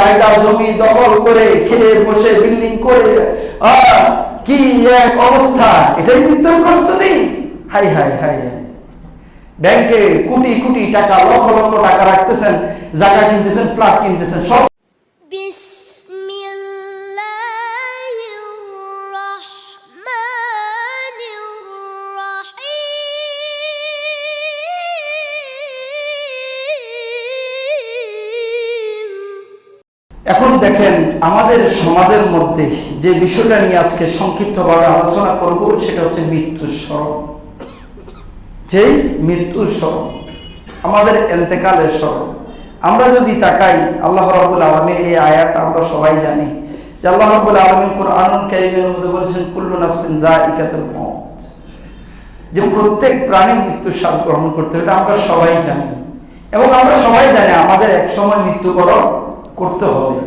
জায়গা, জমি দখল করে খেয়ে বসে বিল্ডিং করে কি এক অবস্থা? এটাই মৃত্যুর প্রস্তুতি। Hi hi hi. ব্যাংকে কোটি কোটি টাকা, লক্ষ লক্ষ টাকা রাখতেছেন, জায়গা কিনতেছেন ফ্ল্যাট কিনতেছেন, সব দেখেন, আমাদের সমাজের মধ্যে যে বিষয়টা নিয়ে আজকে সংক্ষিপ্তভাবে আলোচনা করব, সেটা হচ্ছে মৃত্যুর স্মরণ। যেই মৃত্যুর স্মরণ, আমাদের এন্তেকালের স্মরণ। আমরা যদি তাকাই, আল্লাহ রাবুল আলমীর এই আয়াতটা আমরা সবাই জানি যে আল্লাহ রাবুল আলমিন কোরআনুল কারিমের মধ্যে বলেছেন, কুল্লু নাফসিন যা ইকাতুল মউত। যে প্রত্যেক প্রাণী মৃত্যুর স্বাদ গ্রহণ করতে হবে এটা আমরা সবাই জানি। এবং আমরা সবাই জানি আমাদের এক সময় মৃত্যুবরণ করতে হবে।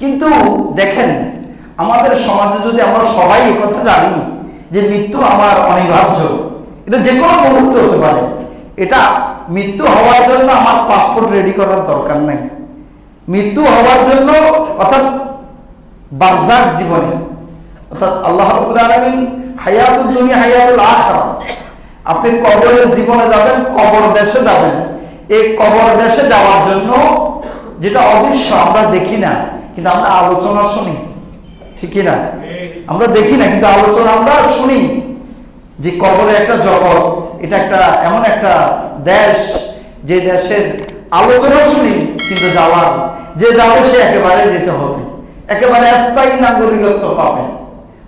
কিন্তু দেখেন, আমাদের সমাজে যদি আমরা সবাই কথা জানি যে মৃত্যু আমার অনিবার্য, এটা যে কোনো মুহূর্তে হতে পারে। এটা মৃত্যু হওয়ার জন্য আমার পাসপোর্ট রেডি করার দরকার নাই। মৃত্যু হওয়ার জন্য, অর্থাৎ বারজাক জীবনে, অর্থাৎ আল্লাহ আলামিন হায়াতুদ দুনিয়া, হায়াতুল আখিরা আপনি কবরের জীবনে যাবেন, কবর দেশে যাবেন। এই কবর দেশে যাওয়ার জন্য যেটা অদৃশ্য আমরা দেখি না কিন্তু আমরা আলোচনা শুনি, ঠিক না আমরা দেখি না, কিন্তু আলোচনা আমরা শুনি যে কবরে একটা জগৎ, এটা একটা এমন একটা দেশ, যে দেশের আলোচনা শুনি, কিন্তু যাওয়ার, যে যাবে সে একেবারে যেতে হবে, একেবারে স্থায়ী নাগরিকত্ব পাবে।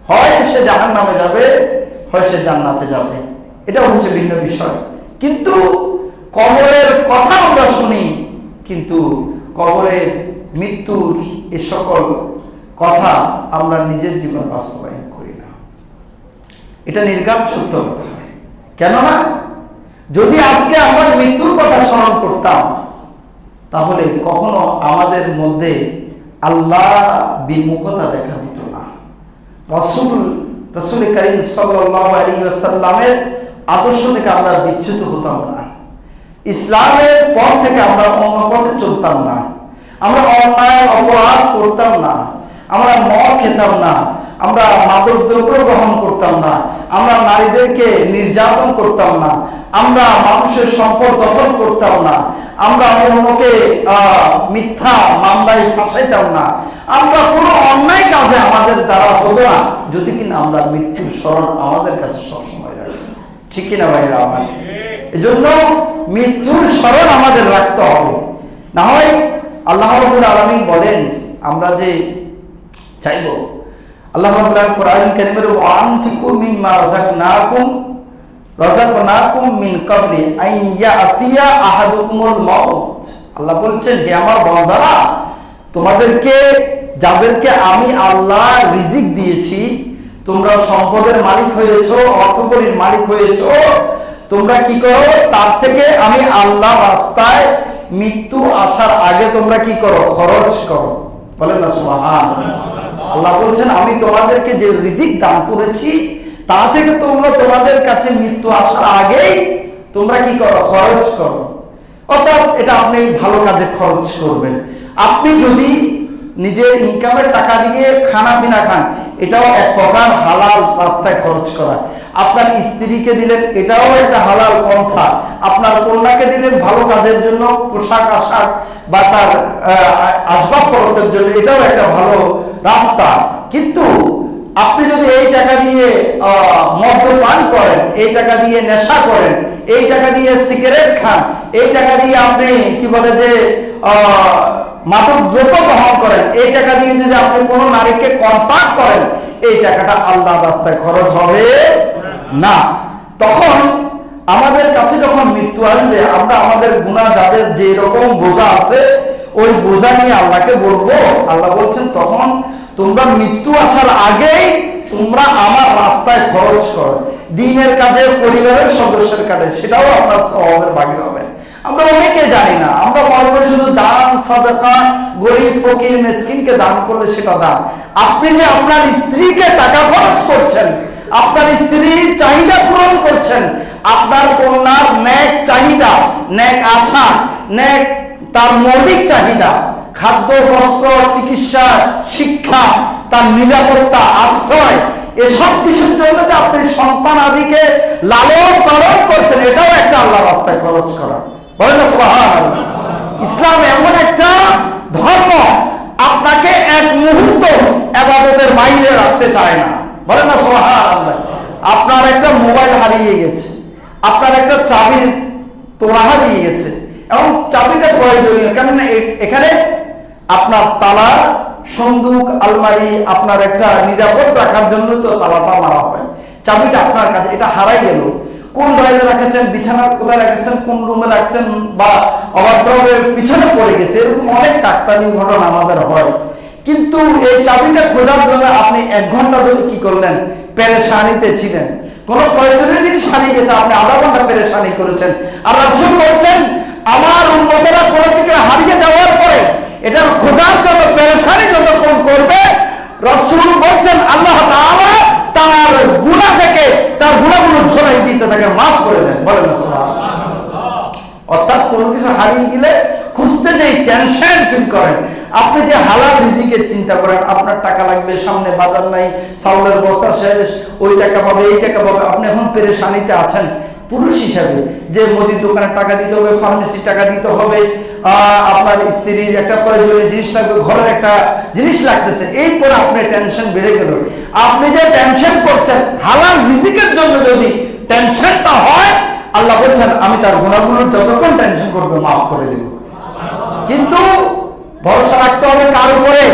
হয় সে জাহান নামে যাবে, হয় সে জান্নাতে যাবে। এটা হচ্ছে ভিন্ন বিষয়। কিন্তু কবরের কথা আমরা শুনি, কিন্তু কবরের মৃত্যুর এ সকল কথা আমরা নিজের জীবন বাস্তবায়ন করি না। এটা নির্গাম সত্য কথা। কেননা, যদি আজকে আমরা মৃত্যুর কথা স্মরণ করতাম, তাহলে কখনো আমাদের মধ্যে আল্লাহ বিমুখতা দেখা দিত না। রসুল রসুল করিম আসাল্লামের আদর্শ থেকে আমরা বিচ্যুত হতাম না। ইসলামের পথ থেকে আমরা অন্য পথে চলতাম না। আমরা অন্যায় অপরাধ করতাম না, আমরা মদ খেতাম না, আমরা মাদক দ্রব্য গ্রহণ করতাম না, আমরা নারীদেরকে নির্যাতন করতাম না, আমরা মানুষের সম্পদ দখল করতাম না, আমরা অন্যকে মিথ্যা মামলায় ফাঁসাইতাম না। আমরা কোনো অন্যায় কাজে আমাদের দ্বারা হতো না, যদি কিনা আমরা মৃত্যুর স্মরণ আমাদের কাছে সবসময় রাখি। ঠিক কিনা ভাইরা আমার? এজন্য মৃত্যুর স্মরণ আমাদের রাখতে হবে। না হয় আল্লাহ রবুল আলমিন বলেন, আমরা যে চাইব, আল্লাহ রবুল্লাহ কোরআন কারিমের রাযাকনাকুম রাযাকনাকুম মিন ইয়াতিয়া আহাদুকুমুল মাউত আল্লাহ বলছেন, হে আমার বান্দারা, তোমাদেরকে, যাদেরকে আমি আল্লাহ রিজিক দিয়েছি, তোমরা সম্পদের মালিক হয়েছো, অর্থকরীর মালিক হয়েছো, তোমরা কি করো, তার থেকে আমি আল্লাহ রাস্তায় মৃত্যু আসার আগে তোমরা কি করো? খরচ করো। বলেন না, সুবহান। আল্লাহ বলছেন, আমি তোমাদেরকে যে রিজিক দান করেছি, তা থেকে তোমরা তোমাদের কাছে মৃত্যু আসার আগেই তোমরা কি করো? খরচ করো। অর্থাৎ এটা আপনি ভালো কাজে খরচ করবেন। আপনি যদি নিজের ইনকামের টাকা দিয়ে খানা পিনা খান, এটাও এক প্রকার হালাল রাস্তায় খরচ করা। আপনার স্ত্রীকে দিলেন, এটাও একটা হালাল পন্থা। আপনার কন্যাকে দিলেন ভালো কাজের জন্য, পোশাক আশাক বা তার আসবাবপত্রের জন্য, এটাও একটা ভালো রাস্তা। কিন্তু আপনি যদি এই টাকা দিয়ে মদ্যপান করেন, এই টাকা দিয়ে নেশা করেন, এই টাকা দিয়ে সিগারেট খান, এই টাকা দিয়ে আপনি কি বলে যে মাদক দ্রব্য গ্রহণ করেন। এই টাকা দিয়ে যদি আপনি কোনো নারীকে কন্ট্যাক্ট করেন, এই টাকাটা আল্লাহ রাস্তায় খরচ হবে না। তখন আমাদের কাছে যখন মৃত্যু আসবে, আমরা আমাদের গুণা যাদের যে রকম বোঝা আছে, ওই বোঝা নিয়ে আল্লাহকে বলব। আল্লাহ বলছেন, তখন তোমরা মৃত্যু আসার আগেই তোমরা আমার রাস্তায় খরচ করো। দিনের কাজে, পরিবারের সদস্যের কাজে, সেটাও আপনার স্বভাবের ভাগী হবে। আমরা অনেকে জানি না। আমরা মনে করি শুধু দান, সাদাকা, গরিব, ফকির, মিসকিনকে দান করলে সেটা দান। আপনি যে আপনার স্ত্রীকে টাকা খরচ করছেন, আপনার স্ত্রীর চাহিদা পূরণ করছেন, আপনার কন্যার ন্যাক চাহিদা, ন্যাক আশা, ন্যাক তার মৌলিক চাহিদা, খাদ্য, বস্ত্র, চিকিৎসা, শিক্ষা, তার নিরাপত্তা, আশ্রয়, এসব কিছুর জন্য যে আপনি সন্তান আদিকে লালন পালন করছেন, এটাও একটা আল্লাহ রাস্তায় খরচ করা। বলেন। ইসলাম এমন একটা ধর্ম, আপনাকে এক মুহূর্ত আবাদতের বাইরে রাখতে চায় না বলেন না, সুবহানাল্লাহ। আপনার একটা মোবাইল হারিয়ে গেছে, আপনার একটা চাবির তোড়া হারিয়ে গেছে, এবং চাবিটা প্রয়োজনীয়, কেননা এখানে আপনার তালা সন্দুক, আলমারি, আপনার একটা নিরাপদ রাখার জন্য তো তালাটা মারা হয় চাবিটা আপনার কাছে, এটা হারাই গেল কোন ড্রয়ারে রাখেছেন, বিছানার কোথায় রাখেছেন, কোন রুমে রাখছেন বা ওভারড্রয়ের পিছনে পড়ে গেছে, এরকম অনেক কাকতালি ঘটনা আমাদের হয়। কিন্তু এই চাবিটা খোঁজার জন্য আপনি এক ঘণ্টা ধরে কি করলেন? পেরেশানিতে ছিলেন। কোন প্রয়োজনীয় জিনিস হারিয়ে গেছে, আপনি আধা ঘণ্টা পেরেশানি করেছেন। আর রাসূল বলছেন, আমার উন্মতেরা কোনো কিছু হারিয়ে যাওয়ার পরে এটার খোঁজার জন্য পেরেশানি যতক্ষণ করবে, রসুল বলছেন, আল্লাহ তাআলা তার গুনাহ থেকে, তার গুণাগুলো ঝরাই দিতে তাকে মাফ করে দেন। বলেন অর্থাৎ কোনো কিছু হারিয়ে গেলে খুঁজতে যে টেনশন ফিল করেন, আপনি যে হালাল রিজিকের চিন্তা করেন, আপনার টাকা লাগবে, সামনে বাজার নাই, চাউলের বস্তা শেষ, ওই টাকা পাবে, এই টাকা পাবে, আপনি এখন পেরেশানিতে আছেন। পুরুষ হিসাবে যে মুদির দোকানে টাকা দিতে হবে ফার্মেসি টাকা দিতে হবে আপনার স্ত্রীর একটা প্রয়োজনীয় জিনিস লাগবে, ঘরের একটা জিনিস লাগতেছে। এই পরে আপনার টেনশন বেড়ে গেল। আপনি যে টেনশন করছেন, হালাল রিজিকের জন্য যদি টেনশনটা হয়, আল্লাহ বলছেন, আমি তার গুণাগুলোর যতক্ষণ টেনশন করবে, মাফ করে দেব। কিন্তু ভরসা রাখতে হবে কার উপরে?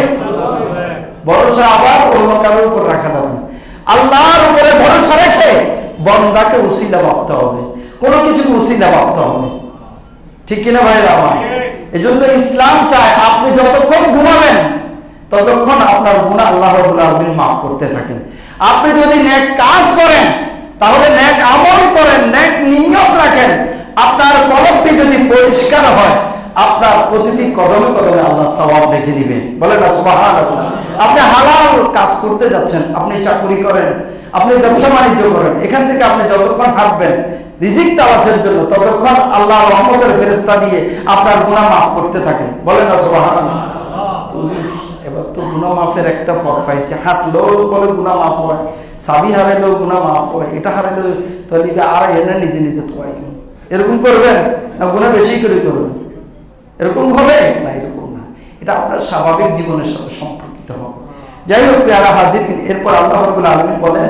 ভরসা আবার অন্য কারোর উপর রাখা যাবে না। আল্লাহর উপরে ভরসা রেখে বন্দাকে উসিলা ভাবতে হবে। কোনো কিছুকে উসিলা ভাবতে হবে। ঠিক কিনা ভাইরা আমার? এজন্য ইসলাম চায় আপনি যতক্ষণ ঘুমাবেন, ততক্ষণ আপনার গুণা আল্লাহ আলমিন মাফ করতে থাকেন। আপনি যদি নেক কাজ করেন, তাহলে নেক আমল করেন, নেক নিয়ত রাখেন। আপনার কলমটি যদি পরিষ্কার হয়, আপনার প্রতিটি কদমে কদমে আল্লাহ সওয়াব দেখে দিবে। বলেন না সুবাহান আপনি হালাল কাজ করতে যাচ্ছেন, আপনি চাকরি করেন, আপনি ব্যবসা বাণিজ্য করেন, এখান থেকে আপনি যতক্ষণ হাঁটবেন রিজিক তালাশের জন্য ততক্ষণ আল্লাহ রহমতের ফেরেস্তা দিয়ে আপনার গুনাহ মাফ করতে থাকে। বলেন এবার তো গুনাহ মাফের একটা ফক পাইছে। হাঁটলেও বলে গুনাহ মাফ হয়, চাবি হারাইলেও গুনাহ মাফ হয়, এটা হারাইলেও তো আর এনে নিজে নিজে তো এরকম করবেন না গুনাহ বেশি করে করবেন? এরকম হবে? না, এরকম না। এটা আপনার স্বাভাবিক জীবনের সাথে সম্পর্কিত হবে। যাই হোক পেয়ারা হাজির এরপর আল্লাহ রবুল আলমী বলেন,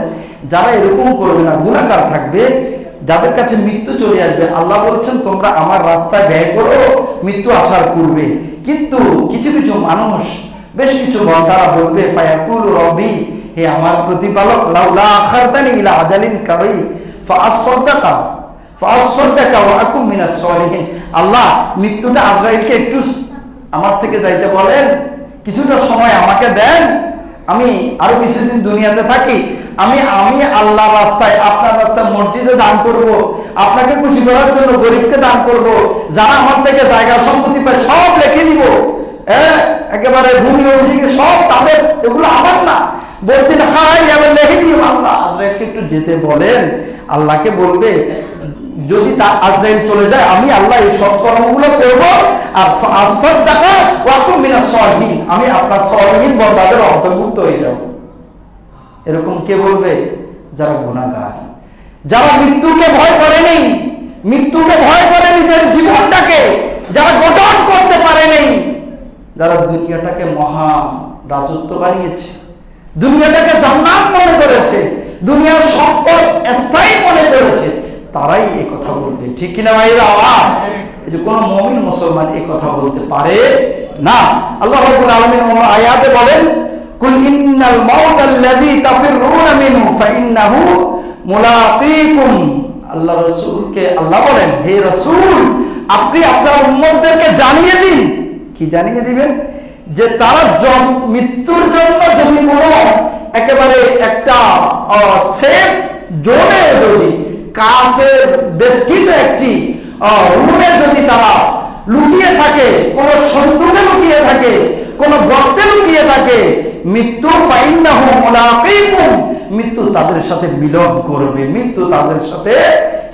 যারা এরকম করবে না গুণাকার থাকবে যাদের কাছে মৃত্যু চলে আসবে, আল্লাহ বলছেন, তোমরা আমার রাস্তায় ব্যয় করো, মৃত্যু আসার পূর্বে। কিন্তু কিছু কিছু মানুষ, বেশ কিছু তারা বলবে, ফায়াকুল রবি হে আমার প্রতিপালক, লাউলা আখারতানি ইলা আজালিন কারি ফাআসসাদাকা ফাআসসাদাকা ওয়া আকুম মিনাস সালিহিন। আল্লাহ, মৃত্যুটা আজরাইলকে একটু আমার থেকে যাইতে বলেন, কিছুটা সময় আমাকে দেন, আমি আরও কিছুদিন দুনিয়াতে থাকি আমি আমি আল্লাহ রাস্তায়, আপনার রাস্তায় মসজিদে দান করব, আপনাকে খুশি করার জন্য গরিবকে দান করব, যারা আমার থেকে জায়গা সম্পত্তি পায় সব লিখে দিব। হ্যাঁ একেবারে ভূমি অভিযোগে সব তাদের, এগুলো আমার না। বলতেন হাই এবার লিখে দিও। আল্লাহ আজরাইলকে একটু যেতে বলেন। আল্লাহকে বলবে, যদি তা আজরাইল চলে যায়, আমি আল্লাহ এই সৎ কর্মগুলো করব, আর আসর দেখা ওয়াকুম মিনা সহীন আমি আপনার সহীন বন্দাদের অন্তর্ভুক্ত হয়ে যাব। এরকম কে বলবে? যারা গুণাগার। যারা মৃত্যুকে ভয় করেনি, মৃত্যুকে ভয় করে নিজের জীবনটাকে, যারা গঠন করতে পারেনি, যারা দুনিয়াটাকে মহা রাজত্ব বানিয়েছে, দুনিয়াটাকে জান্নাত মনে করেছে, দুনিয়ার সম্পদ স্থায়ী মনে করেছে, তারাই এই কথা বলবে। ঠিক কিনা ভাইরা? আওয়াজ এই যে কোনো মমিন মুসলমান এই কথা বলতে পারে না। আল্লাহ রাব্বুল আলামিন আয়াতে বলেন কুল ইন্নাল মাউত আল্লাযী তাফিরুনা মিনহু, ফাইন্নাহু মুলাকীকুম আল্লাহ রাসূলকে আল্লাহ বলেন, হে রাসূল, আপনি আপনার উম্মতদেরকে জানিয়ে দিন। কি জানিয়ে দিবেন? যে তারা মৃত্যুর জন্য যদি কোনো একেবারে একটা সেফ জোনে যদি কাছে বেষ্টিত একটি রুমে যদি তারা লুকিয়ে থাকে, কোন সন্দুকে লুকিয়ে থাকে কোন গর্তে লুকিয়ে থাকে, মৃত্যু মৃত্যু তাদের সাথে মিলন করবে, মৃত্যু তাদের সাথে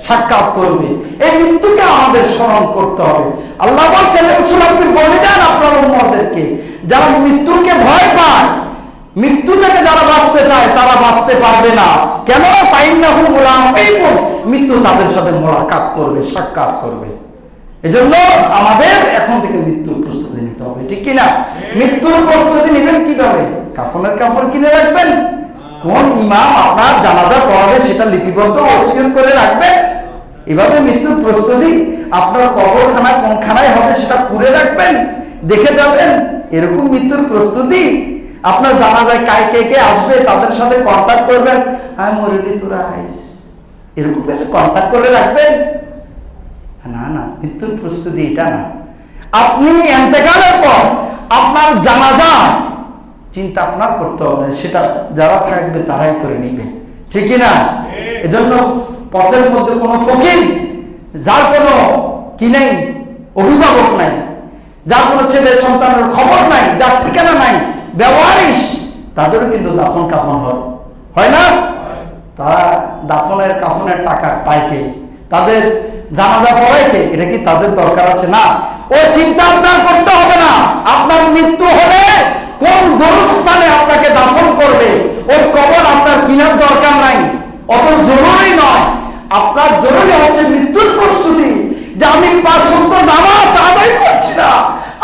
সাক্ষাৎ করবে। এই মৃত্যুকে আমাদের স্মরণ করতে হবে। আল্লাহ আপনি বলে দেন আপনার উম্মদেরকে যারা মৃত্যুকে ভয় পায়, মৃত্যু থেকে যারা বাঁচতে চায়, তারা বাঁচতে পারবে না। কেন ফাইন না হু গোলাম মৃত্যু তাদের সাথে মোলাকাত করবে, সাক্ষাৎ করবে। এজন্য আমাদের এখন থেকে মৃত্যুর প্রস্তুতি নিতে হবে, ঠিক কিনা? মৃত্যুর প্রস্তুতি নেবেন কীভাবে? কাফনের কাপড় কিনে রাখবেন? কোন ইমাম আপনার জানাজা পড়াবে সেটা লিপিবদ্ধ অসিয়ন করে রাখবে? এভাবে মৃত্যুর প্রস্তুতি আপনার কবরখানা কোনখানায় হবে সেটা পুরে রাখবেন, দেখে যাবেন। এরকম মৃত্যুর প্রস্তুতি আপনার জানা যায় কায় কে কে আসবে তাদের সাথে কন্ট্যাক্ট করবেন। আমি মরিলি, তোরা আইস। এরকম কিছু কন্ট্যাক্ট করে রাখবেন। না না, মৃত্যুর প্রস্তুতি এটা না। আপনি এতেকালের পর আপনার জানাজা চিন্তা আপনার করতে হবে, সেটা যারা থাকবে তারাই করে নিবে। ঠিক না এজন্য পথের মধ্যে কোনো ফকির, যার কোনো কি নেই, অভিভাবক নাই, যার কোনো ছেলে সন্তানের খবর নাই, যার ঠিকানা নাই, ব্যবহারিস, তাদেরও কিন্তু দাফন কাফন হয়। হয় না? তারা দাফনের কাফনের টাকা পায় কে? তাদের জানাজা পড়ায় কে? এটা কি তাদের দরকার আছে? না। ও চিন্তা আপনার করতে হবে না। ওই কবর আপনার কিনার দরকার নাই অত জরুরি নয়। আপনার জরুরি হচ্ছে মৃত্যুর প্রস্তুতি, যে আমি পাঁচ সত্য নামাজ আদায় করছি না।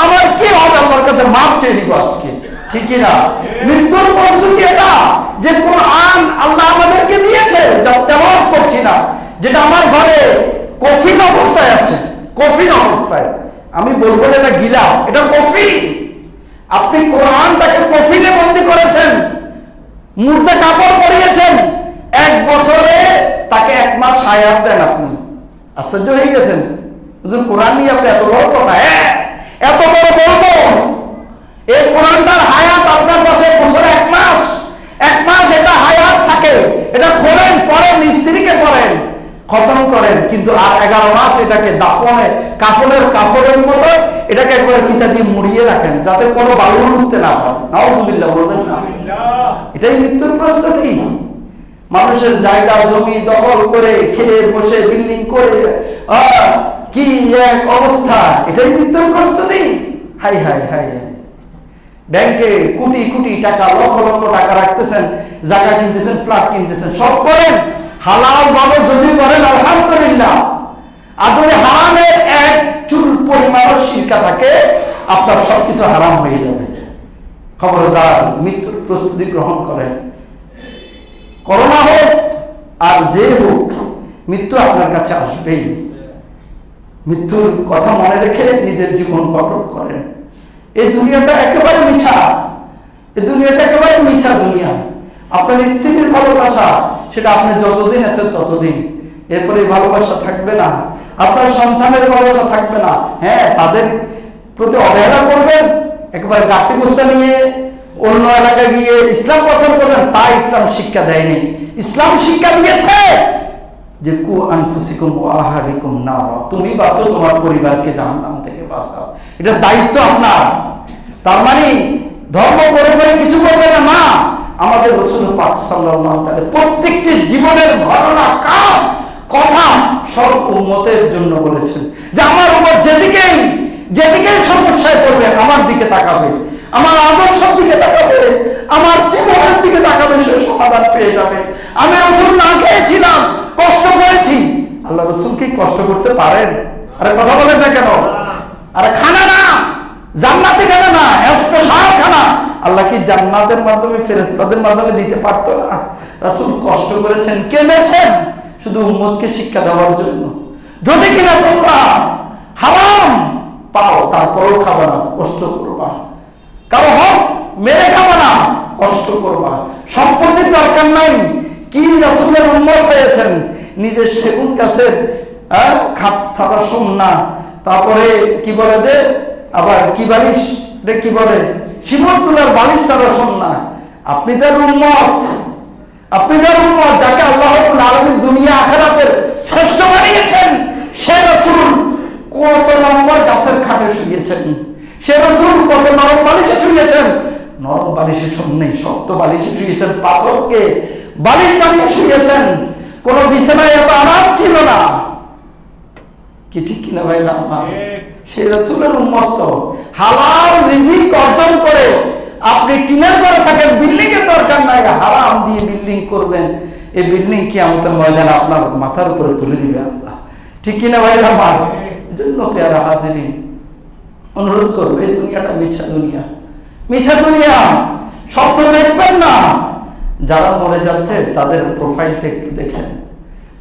আমার কি হবে? আল্লাহর কাছে মাপ চেয়ে নিব আজকে। ঠিকই না? মৃত্যুর প্রস্তুতি এটা, যে কোরআন আল্লাহ আমাদেরকে দিয়েছে, যা তেমন করছি না, যেটা আমার ঘরে কফিন অবস্থায় আছে। কফিন অবস্থায়। আমি বলব এটা গিলা এটা কফিন। আপনি কোরআনটাকে কফিনে বন্দি করেছেন। মুর্দা কাপড় পরিয়েছেন। এক বছরে তাকে এক মাস হায়াত দেন আপনি। আশ্চর্য হয়ে গেছেন। কোরআন নিয়ে আপনি এত বড় কথা হ্যাঁ? এত বড় বলব। এই কোরআনটার হায়াত আপনার পাশে বছরে এক মাস। এক মাস এটা হায়াত থাকে। এটা খোলেন পড়েন স্ত্রীকে পড়েন খতম করেন। কিন্তু আর এগারো মাস এটাকে দাফনে, কাফনের কাফনের মতো এটাকে একবারে ফিতা দিয়ে মুড়িয়ে রাখেন, যাতে কোনো বালু উঠতে না পারে। নাউজুবিল্লাহ, বলবেন না? এটাই মৃত্যুর প্রস্তুতি। মানুষের জায়গা, জমি দখল করে, খেয়ে, বসে, বিল্ডিং করে কি এক অবস্থা? এটাই মৃত্যুর প্রস্তুতি। হাই হাই হাই ব্যাংকে কোটি কোটি টাকা, লক্ষ লক্ষ টাকা রাখতেছেন, জায়গা কিনতেছেন, ফ্ল্যাট কিনতেছেন, সব করেন। হালাল ভাবে যদি করেন, আলহামদুলিল্লাহ। আর যদি হারামের এক চুল পরিমাণ শিরকা থাকে, আপনার সবকিছু হারাম হয়ে যাবে। খবরদার, মৃত্যুর প্রস্তুতি গ্রহণ করেন। করোনা হোক আর যে হোক, মৃত্যু আপনার কাছে আসবেই। মৃত্যুর কথা মনে রেখে নিজের জীবন গঠন করেন। এই দুনিয়াটা একেবারে মিছা। এই দুনিয়াটা একেবারে মিছা দুনিয়া। আপনার স্ত্রীর ভালোবাসা, সেটা আপনি যতদিন আছেন ততদিন। এরপরে ভালোবাসা থাকবে না। আপনার সন্তানের ভালোবাসা থাকবে না। হ্যাঁ তাদের প্রতি অবহেলা করবেন একবার গাটি গুস্তা নিয়ে অন্য এলাকায় গিয়ে ইসলাম পছন্দ করবেন তা ইসলাম শিক্ষা দেয়নি। ইসলাম শিক্ষা দিয়েছে যে কু আনফুসিকুম আহারিকুম না তুমি বাঁচো, তোমার পরিবারকে জাহান্নাম থেকে বাঁচাও। এটা দায়িত্ব আপনার। তার মানে ধর্ম করে করে কিছু করবে না না। আমাদের রসুল পাক সাল্লাহ তাহলে প্রত্যেকটি জীবনের ঘটনা, কাজ, কথা সব উন্মতের জন্য বলেছেন। যে আমার উপর যেদিকেই যেদিকেই সমস্যায় পড়বে, আমার দিকে তাকাবে। আমার আদর্শের দিকে তাকাবে, আমার জীবনের দিকে তাকাবে, সে সমাধান পেয়ে যাবে। আমি রসুল না খেয়েছিলাম, কষ্ট করেছি। আল্লাহ রসুল কি কষ্ট করতে পারেন? আরে কথা বলেন না কেন? আরে খানা না, জান্নাতে খানা না, স্পেশাল খানা। আল্লাহ কি জান্নাতের মাধ্যমে ফেরেস্তাদের মাধ্যমে দিতে পারতো না? রাসুল কষ্ট করেছেন, কেঁদেছেন, শুধু উম্মতকে শিক্ষা দেওয়ার জন্য। যদি কিনা তোমরা হারাম পাও, তারপরেও খাবা না, কষ্ট করবা। কারও হক মেরে খাবা না, কষ্ট করবা। সম্পত্তির দরকার নাই, কি রাসুলের উন্মত হয়েছেন? নিজের সেগুন গাছের খাপ ছাড়া সোমনা তারপরে কি বলে যে, আবার কি বালিশ? এটা কি বলে? শিমর তুলার বালিশ ছাড়া সোমনা আপনি যার উন্মত আপনি যার উন্মত যাকে আল্লাহ আলমী দুনিয়া আখেরাতের শ্রেষ্ঠ বানিয়েছেন, সে রসুল। কত নম্বর গাছের খাটে শুয়েছেন? সে রসুল কত নরম বালিশে শুয়েছেন? নরম বালিশে নেই, শক্ত বালিশে শুয়েছেন, পাথরকে বালিশ বানিয়ে শুয়েছেন। কোনো বিছানায় এত আরাম ছিল না। কি ঠিক কিনা ভাই সেই রসুলের উন্মত হালাল রিজিক অর্জন করে আপনি টিনের ঘরে থাকেন বিল্ডিং এর দরকার নাই, হারাম দিয়ে বিল্ডিং করবেন। এই বিল্ডিং কি আমাদের ময়দান আপনার মাথার উপরে তুলে দিবে আল্লাহ? ঠিক কিনা ভাই আমার? জন্য পেয়ারা হাজিরিন অনুরোধ করব, এই দুনিয়াটা মিছা দুনিয়া। মিছা দুনিয়া, স্বপ্ন দেখবেন না। যারা মরে যাচ্ছে, তাদের প্রোফাইলটা একটু দেখেন।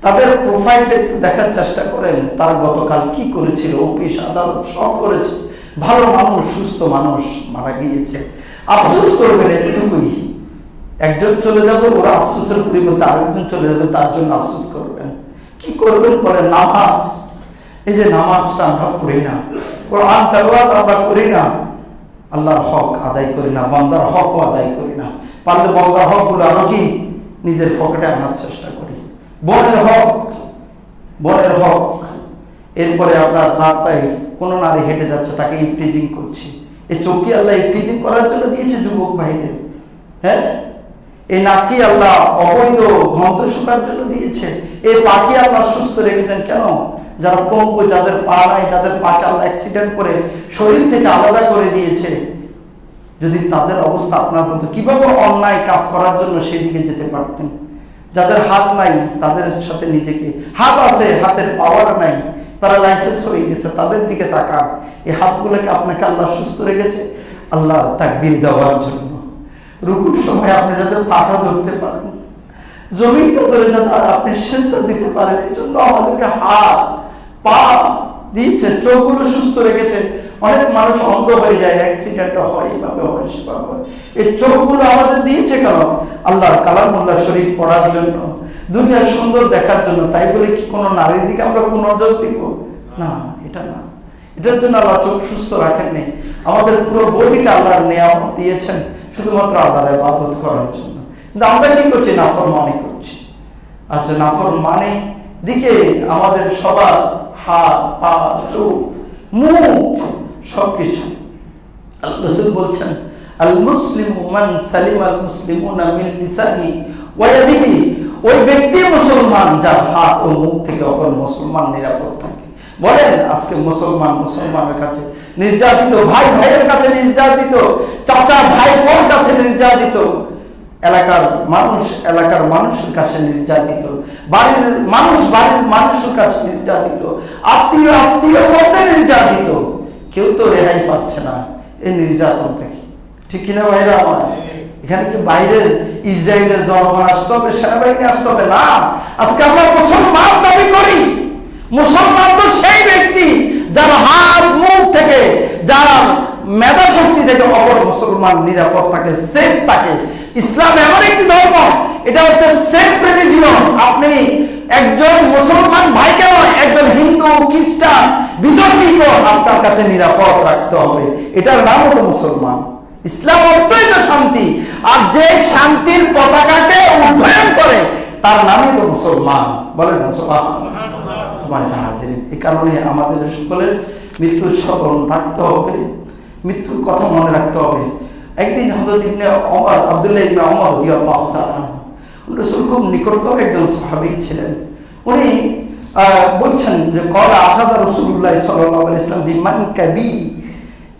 তাদের প্রোফাইলটা একটু দেখার চেষ্টা করেন, তার গতকাল কি করেছিল, অফিস, আদালত, সব করেছে। ভালো মানুষ, সুস্থ মানুষ মারা গিয়েছে। আফসোস করবেন এটুকুই একজন চলে যাবে, ওরা আফসোসের পরিবর্তে আরেকজন চলে যাবে, তার জন্য আফসোস করবেন। কি করবেন পরে নামাজ। এই যে নামাজটা আমরা পড়ি না, কোরআন আমরা করি না, আল্লাহর হক আদায় করি না, বন্দার হকও আদায় করি না। পারলে বন্দার হকগুলো আরও কি? নিজের পকেটে আনার চেষ্টা করি। বোনের হক বোনের হক। এরপরে আপনার রাস্তায় কোনো নারী হেঁটে যাচ্ছে, তাকে ইপটিজিং করছে। এই চৌকি আল্লাহ ইপটিজিং করার জন্য দিয়েছে যুবক ভাইদের হ্যাঁ? এই নাকি আল্লাহ অবৈধ গন্ধ শোকার জন্য দিয়েছে। এই পাখি আল্লাহ সুস্থ রেখেছেন কেন? যারা পঙ্গু, যাদের পা নাই, যাদের আল্লাহ অ্যাক্সিডেন্ট করে, শরীর থেকে আলাদা করে দিয়েছে, যদি তাদের অবস্থা আপনার মতো, কীভাবে অন্যায় কাজ করার জন্য সেদিকে যেতে পারতেন? যাদের হাত নাই, তাদের সাথে নিজেকে, হাত আছে, হাতের পাওয়ার নাই প্যারালাইসিস হয়ে গেছে, তাদের দিকে তাকান। এই হাতগুলোকে আপনাকে আল্লাহ সুস্থ রেখেছে, আল্লাহ তাকবির দেওয়ার জন্য। রুকুর সময় আপনি যাতে পাটা ধরতে পারেন, জমিনটা ধরে যাতে আপনি সেজদা দিতে পারেন, এই জন্য আমাদেরকে হাত পা দিয়েছে, চোখগুলো সুস্থ রেখেছে। অনেক মানুষ অন্ধ হয়ে যায় অ্যাক্সিডেন্ট হয়, এভাবে হয়, সেভাবে হয়। এই চোখগুলো আমাদের দিয়েছে কেন? আল্লাহর কালামুল্লাহ শরীফ পড়ার জন্য, দুনিয়ার সুন্দর দেখার জন্য। তাই বলে কি কোনো নারীর দিকে আমরা কোন নজর দিব? না, এটা না। এটার জন্য আল্লাহ চোখ সুস্থ রাখেননি। আমাদের পুরো বডিটা আল্লাহর নিয়ামত দিয়েছেন, শুধুমাত্র আল্লাহর ইবাদত করার জন্য। কিন্তু আমরা কি করছি? নাফর মানে করছি। আচ্ছা নাফর মানে দিকে আমাদের সবার হাত, পা চোখ মুখ, সবকিছু। আল্লাহ বলছেন আল মুসলিম মান সালিম আল মুসলিমুনা মিন লিসানি ওয়া ওই ব্যক্তি মুসলমান যার হাত ও মুখ থেকে অপর মুসলমান নিরাপদ থাকে। বলেন, আজকে মুসলমান মুসলমানের কাছে নির্যাতিত ভাই ভাইয়ের কাছে নির্যাতিত চাচা ভাই বোর কাছে নির্যাতিত এলাকার মানুষ, এলাকার মানুষের কাছে নির্যাতিত, বাড়ির মানুষ, বাড়ির মানুষের কাছে নির্যাতিত, আত্মীয় আত্মীয় মধ্যে নির্যাতিত। কেউ তো রেহাই পাচ্ছে না এই নির্যাতন থেকে। ঠিক কিনা ভাইরা আমার? এখানে কি বাইরের ইসরায়েলের জনগণ আসতে হবে, সেনাবাহিনী আসতে হবে? না। আজকে আমরা মুসলমান দাবি করি। মুসলমান তো সেই ব্যক্তি যার হাত, মুখ থেকে, যার মেধা শক্তি থেকে অপর মুসলমান নিরাপদ থাকে সেফ থাকে ইসলাম এমন একটি ধর্ম এটা হচ্ছে সেফ রিলিজিয়ন আপনি একজন মুসলমান ভাইকে নয় একজন হিন্দু খ্রিস্টান বিতর্কিত আপনার কাছে নিরাপদ রাখতে হবে এটার নাম হলো মুসলমান ইসলাম অর্থই তো শান্তি আর যে শান্তির পতাকাকে উড্ডয়ন করে তার নামই তো মুসলমান বলেন না মানে এই কারণে আমাদের সকলের মৃত্যুর স্মরণ রাখতে হবে মৃত্যুর কথা মনে রাখতে হবে। একদিন হজরত ইবনে অমর আবদুল্লাহ ইবনে অমর রাদিয়াল্লাহু তাআলা রসুল খুব নিকটতম একজন সাহাবী ছিলেন। উনি বলছেন যে, কলা আহাদা রসুল্লাহ সাল্লাহ ইসলাম বিমান কাবি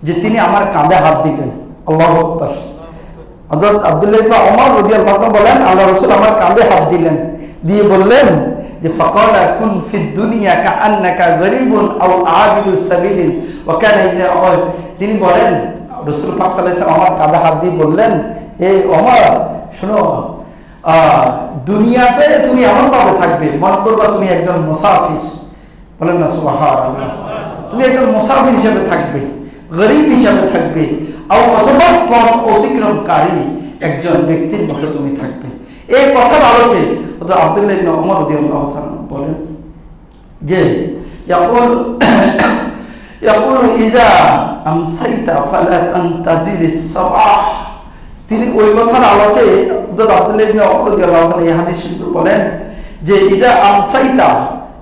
যে তিনি আমার কাঁধে হাত দিলেন। আল্লাহ আকবার। হযরত আব্দুল্লাহ ইবনে ওমর রাদিয়াল্লাহু তাআলা বলেন, আল্লাহ রাসূল আমার কাঁধে হাত দিলেন। দিয়ে বললেন যে, ফাকালা কুন ফিদ দুনিয়া কাআন্নাকা গরীবুন আও আবিরুস সাবিলিন ওয়া কানা ইবনে তিনি বলেন, রাসূল পাক আমার কাঁধে হাত দিয়ে বললেন এ ওমর, শোনো দুনিয়াতে তুমি এমন ভাবে থাকবে, মনে করবা তুমি একজন মুসাফির। বলেন, না, সুবহানাল্লাহ, তুমি একজন মুসাফির হিসেবে থাকবে, গরিব হিসাবে থাকবে, আর অথবা পথ অতিক্রমকারী একজন ব্যক্তির মতো তুমি থাকবে। এই কথার আলোকে আব্দুল্লাহ ইবনে ওমর বলেন যে ইয়াকুল ইজা আমসাইতা ফালা তানতাজির সাবাহ তিনি ওই কথার আলোকে হযরত আব্দুল্লাহ ইবনে বলেন যে ইজা আমসাইতা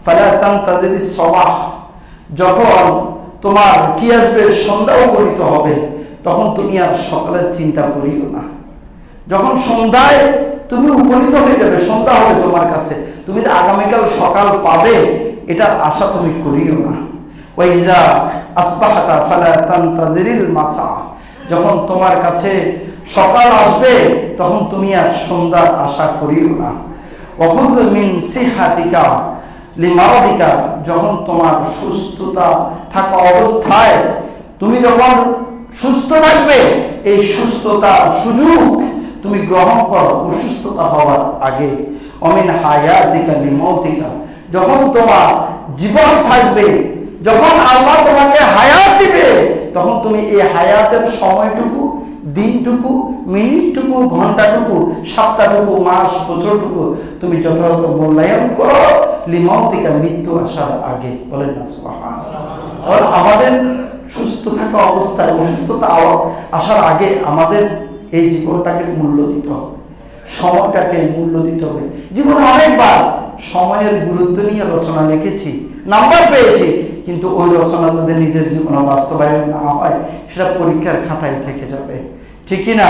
ফালা তানতাজির সাবাহ। যখন তোমার কি আসবে সন্ধ্যা উপনীত হবে, তখন তুমি আর সকালের চিন্তা করিও না। যখন সন্ধ্যায় তুমি উপনীত হয়ে যাবে, সন্ধ্যা হবে তোমার কাছে, তুমি আগামীকাল সকাল পাবে, এটার আশা তুমি করিও না। ওয়াইজা আসবাহাতা ফালা তান্তাদিরিল মাসা যখন তোমার কাছে সকাল আসবে, তখন তুমি আর সন্ধ্যা আশা করিও না। অকুজ মিন সিহাতিকা লিমারাদিকা। যখন তোমার সুস্থতা থাকা অবস্থায় তুমি যখন সুস্থ থাকবে, এই সুস্থতার সুযোগ তুমি গ্রহণ করো অসুস্থতা হওয়ার আগে। অমিন হায়াতিকা লিমৌতিকা। যখন তোমার জীবন থাকবে যখন আল্লাহ তোমাকে হায়াত দিবে, তখন তুমি এই হায়াতের সময়টুকু, দিনটুকু, মিনিটটুকু, ঘন্টাটুকু, সপ্তাহটুকু, মাস, বছরটুকু তুমি যথাযথ মূল্যায়ন করো লিমৌতিকা মৃত্যু আসার আগে। বলেন না তাহলে আমাদের সুস্থ থাকা অবস্থায়, অসুস্থতা আসার আগে আমাদের এই জীবনটাকে মূল্য দিতে হবে। সময়টাকে মূল্য দিতে হবে। জীবনে অনেকবার সময়ের গুরুত্ব নিয়ে রচনা লিখেছি, নাম্বার পেয়েছি কিন্তু ওই রচনা যদি নিজের জীবনে বাস্তবায়ন না হয়, সেটা পরীক্ষার খাতায় থেকে যাবে। ঠিকই না?